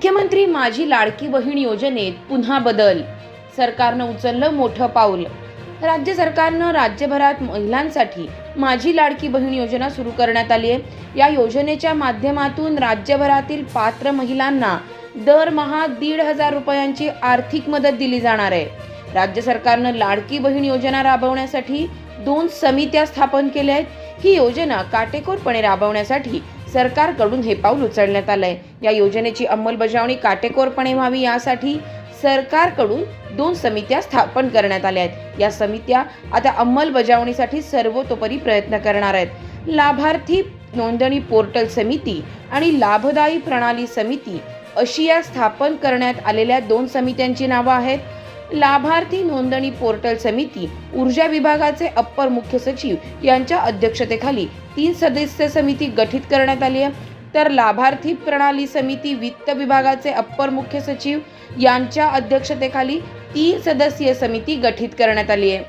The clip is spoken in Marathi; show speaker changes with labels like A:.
A: मुख्यमंत्री माझी लाडकी बहीण योजनेत पुन्हा बदल. सरकारनं उचललं मोठं पाऊल. राज्य सरकारनं राज्यभरात महिलांसाठी माझी लाडकी बहीण योजना सुरू करण्यात आली आहे. या योजनेच्या माध्यमातून राज्यभरातील पात्र महिलांना दरमहा दीड हजार रुपयांची आर्थिक मदत दिली जाणार आहे. राज्य सरकारनं लाडकी बहीण योजना राबवण्यासाठी दोन समित्या स्थापन केल्या आहेत. ही योजना काटेकोरपणे राबवण्यासाठी सरकारकडून हे पाऊल उचलण्यात आलंय. या योजनेची अंमलबजावणी काटेकोरपणे व्हावी यासाठी सरकारकडून दोन समित्या स्थापन करण्यात आल्या आहेत. या समित्या आता अंमलबजावणीसाठी सर्वतोपरी प्रयत्न करणार आहेत. लाभार्थी नोंदणी पोर्टल समिती आणि लाभदायी प्रणाली समिती अशी या स्थापन करण्यात आलेल्या दोन समित्यांची नावं आहेत. लाभार्थी नोंदणी पोर्टल समिती ऊर्जा विभागाचे अप्पर मुख्य सचिव यांच्या अध्यक्षतेखाली तीन सदस्य समिती गठीत करण्यात आली आहे. तर लाभार्थी प्रणाली समिती वित्त विभागाचे अप्पर मुख्य सचिव यांच्या अध्यक्षतेखाली तीन सदस्यीय समिती गठीत करण्यात आली आहे.